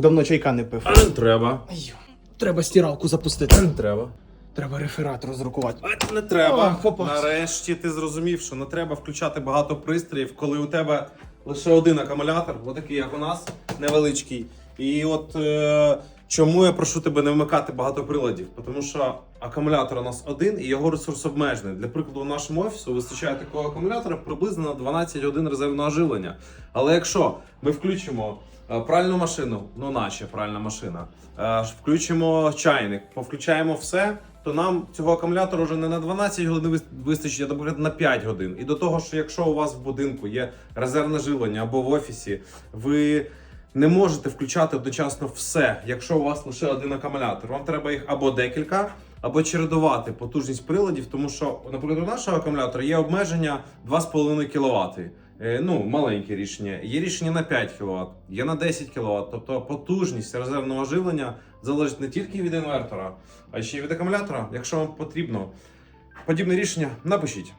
Давно чайка не пив. Не треба. Ай, Треба стиралку запустити. Треба. Треба реферат роздрукувати. А, Не треба. О, попався. Нарешті ти зрозумів, що не треба включати багато пристроїв, коли у тебе лише один акумулятор, отакий, як у нас, невеличкий. І от е, чому я прошу тебе не вмикати багато приладів? Тому що акумулятор у нас один і його ресурс обмежений. Для прикладу, у нашому офісу вистачає такого акумулятора приблизно на 12 годин резервного живлення. Але якщо ми включимо пральну машину, ну наче пральна машина, е, включимо чайник, повключаємо все, то нам цього акумулятора вже не на 12 годин вистачить, а наприклад на 5 годин. І до того, що якщо у вас в будинку є резервне живлення або в офісі, ви не можете включати одночасно все, якщо у вас лише один акумулятор. Вам треба їх або декілька, або чередувати потужність приладів, тому що, наприклад, у нашого акумулятора є обмеження 2,5 кВт. Е, Ну, маленьке рішення. Є рішення на 5 кВт, є на 10 кВт. Тобто потужність резервного живлення залежить не тільки від інвертора, а ще й від акумулятора. Якщо вам потрібно подібне рішення, напишіть.